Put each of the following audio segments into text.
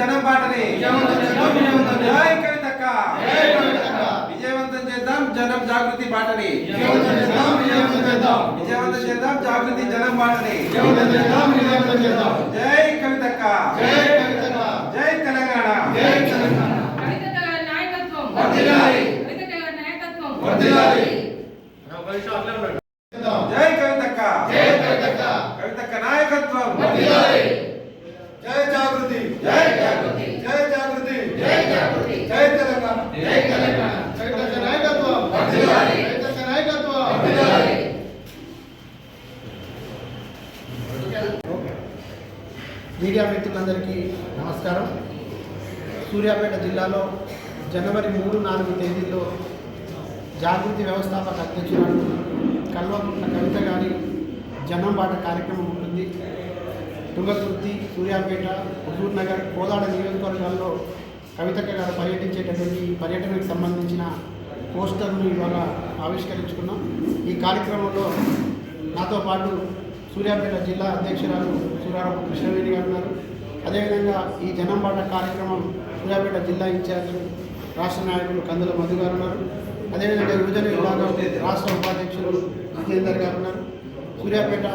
జనం చేద్దాం. జై కవితక్క. విజయవంతం చేద్దాం జనం జాగృతి బాటని విజయవంతం చేద్దాం, విజయవంతం చేద్దాం. విజయవంతం చేద్దాం జాగృతి జనం చేద్దాం. జై కవితక్క. జై తెలంగాణ. నాయకత్వం వర్ధిల్లాలి. కవితక్క గారి నాయకత్వం వర్ధిల్లాలి. జై కవితక్క జై కవితక్క. కవితక్క నాయకత్వం వర్ధిల్లాలి. జై జాగృతి జై జాగృతి జై జాగృతి జై జాగృతి. జై తెలంగాణ జై తెలంగాణ. కవితక్క నాయకత్వం వర్ధిల్లాలి. కవితక్క నాయకత్వం వర్ధిల్లాలి. మీడియా మిత్రులందరికీ నమస్కారం. సూర్యాపేట జిల్లాలో జనవరి మూడు నాలుగు తేదీల్లో జాగృతి వ్యవస్థాపక అధ్యక్షురాలు కల్వకుంట్ల కవిత గారి జనం బాట కార్యక్రమం ఉంటుంది. తుంగతుర్తి సూర్యాపేట హుజూర్ నగర్ కోదాడ నియోజకవర్గాల్లో కవితక్క గారు పర్యటించేటటువంటి ఈ పర్యటనకు సంబంధించిన పోస్టర్ను ఇవాళ ఆవిష్కరించుకున్నాం. ఈ కార్యక్రమంలో నాతో పాటు సూర్యాపేట జిల్లా అధ్యక్షురాలు సూర్యారావు కృష్ణవేణి గారు ఉన్నారు. అదేవిధంగా ఈ జనంబాట కార్యక్రమం సూర్యాపేట జిల్లా ఇన్ఛార్జి రాష్ట్ర నాయకులు కందుల మధు గారు ఉన్నారు. అదేవిధంగా యువజన విభాగం రాష్ట్ర ఉపాధ్యక్షులు జితేందర్ గారు ఉన్నారు. సూర్యాపేట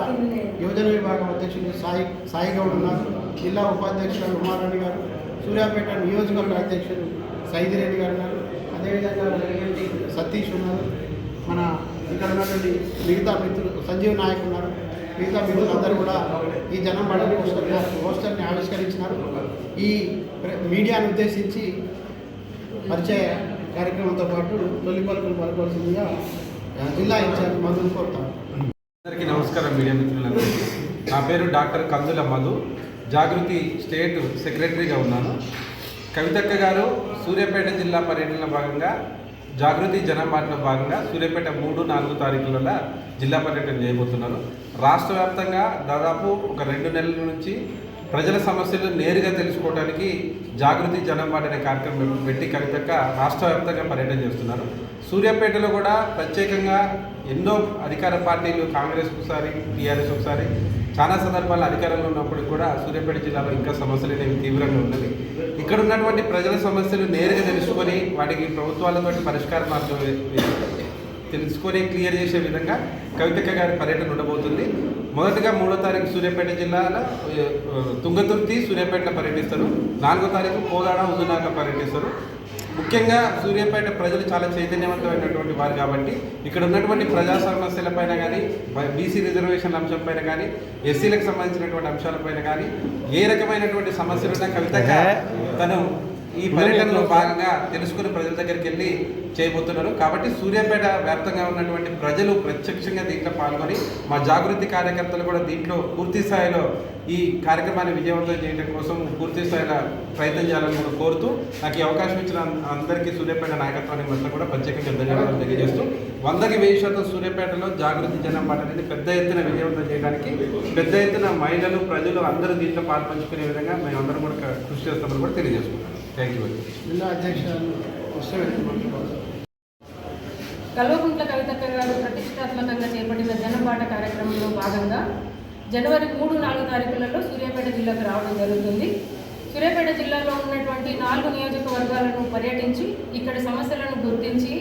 యువజన విభాగం అధ్యక్షులు సాయి సాయి గౌడ్ ఉన్నారు. జిల్లా ఉపాధ్యక్షులు ఉమారాణి గారు సూర్యాపేట నియోజకవర్గ అధ్యక్షులు సైదిరెడ్డి గారు ఉన్నారు. అదేవిధంగా సతీష్ ఉన్నారు. మన ఇక్కడ ఉన్నటువంటి మిగతా మిత్రులు సంజీవ్ నాయక్ ఉన్నారు. మిగతా మిత్రులందరూ కూడా ఈ జనం బడ పోస్టర్ పోస్టర్ని ఆవిష్కరించినారు. ఈ ప్ర- మీడియాను ఉద్దేశించి పరిచయ కార్యక్రమంతో పాటు తొలి పలుకులు పలకవలసిందిగా జిల్లా ఇన్ఛార్జ్ మధుని కోరుతాను. అందరికీ నమస్కారం మీడియా మిత్రులందరికీ. నా పేరు డాక్టర్ కందుల మధు. జాగృతి స్టేట్ సెక్రటరీగా ఉన్నాను. కవితక్క గారు సూర్యాపేట జిల్లా పర్యటనలో భాగంగా జాగృతి జనబాటలో భాగంగా సూర్యాపేట మూడు నాలుగు తారీఖులలో జిల్లా పర్యటన చేయబోతున్నారు. రాష్ట్ర వ్యాప్తంగా దాదాపు ఒక రెండు నెలల నుంచి ప్రజల సమస్యలు నేరుగా తెలుసుకోవడానికి జాగృతి జనబాట అనే కార్యక్రమం పెట్టి కనిపెక్క రాష్ట్ర వ్యాప్తంగా పర్యటన చేస్తున్నారు. సూర్యాపేటలో కూడా ప్రత్యేకంగా ఎన్నో అధికార పార్టీలు కాంగ్రెస్ ఒకసారి టీఆర్ఎస్ ఒకసారి చాలా సందర్భాల్లో అధికారంలో ఉన్నప్పుడు కూడా సూర్యాపేట జిల్లాలో ఇంకా సమస్యలు అనేవి తీవ్రంగా ఉన్నది ఇక్కడ ఉన్నటువంటి ప్రజల సమస్యలు నేరుగా తెలుసుకొని వాటికి ప్రభుత్వాలతో పరిష్కార మార్గం తెలుసుకొని క్లియర్ చేసే విధంగా కవితక్క గారి పర్యటన ఉండబోతుంది. మొదటగా మూడో తారీఖు సూర్యాపేట జిల్లాలో తుంగతుర్తి సూర్యాపేటలో పర్యటిస్తారు. నాలుగో తారీఖు కోదాడ హుజునాక పర్యటిస్తారు. ముఖ్యంగా సూర్యాపేట ప్రజలు చాలా చైతన్యవంతమైనటువంటి వారు కాబట్టి ఇక్కడ ఉన్నటువంటి ప్రజా సమస్యలపైన కానీ బీసీ రిజర్వేషన్ల అంశంపైన కానీ ఎస్సీలకు సంబంధించినటువంటి అంశాలపైన కానీ ఏ రకమైనటువంటి సమస్యలు ఉన్నా కవితక్క తను ఈ పర్యటనలో భాగంగా తెలుసుకుని ప్రజల దగ్గరికి వెళ్ళి చేయబోతున్నారు. కాబట్టి సూర్యాపేట వ్యాప్తంగా ఉన్నటువంటి ప్రజలు ప్రత్యక్షంగా దీంట్లో పాల్గొని మా జాగృతి కార్యకర్తలు కూడా దీంట్లో పూర్తి స్థాయిలో ఈ కార్యక్రమాన్ని విజయవంతం చేయడం కోసం పూర్తి స్థాయిలో ప్రయత్నం చేయాలని కూడా కోరుతూ నాకు ఈ అవకాశం ఇచ్చిన అందరికీ సూర్యాపేట నాయకత్వానికి మొత్తం కూడా ప్రత్యేకంగా ధన్యవాదాలు తెలియజేస్తూ వందకి వెయ్యి శాతం సూర్యాపేటలో జాగృతి జనం పాట అనేది పెద్ద ఎత్తున విజయవంతం చేయడానికి పెద్ద ఎత్తున మహిళలు ప్రజలు అందరూ దీంట్లో పాల్పంచుకునే విధంగా మేము కూడా కృషి చేస్తామని కూడా తెలియజేసుకుంటాం థ్యాంక్ యూ జిల్లా అధ్యక్షురాలు కల్వకుంట్ల కవితక్క గారు ప్రతిష్టాత్మకంగా చేపట్టిన జనపాట కార్యక్రమంలో భాగంగా జనవరి మూడు నాలుగు తారీఖులలో సూర్యాపేట జిల్లాకు రావడం జరుగుతుంది. సూర్యాపేట జిల్లాలో ఉన్నటువంటి నాలుగు నియోజకవర్గాలను పర్యటించి ఇక్కడి సమస్యలను గుర్తించి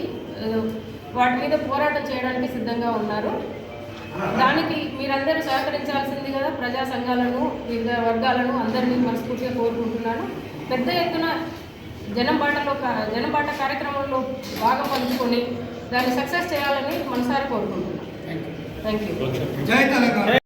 వాటి మీద పోరాటం చేయడానికి సిద్ధంగా ఉన్నారు. దానికి మీరందరూ సహకరించాల్సింది కదా ప్రజా సంఘాలను వివిధ వర్గాలను అందరినీ మనస్ఫూర్తిగా కోరుకుంటున్నాను. పెద్ద ఎత్తున జనం బాటలో కా- జనం బాట కార్యక్రమంలో భాగం పంచుకొని దాన్ని సక్సెస్ చేయాలని మనసారా కోరుకుంటున్నాను థ్యాంక్ యూ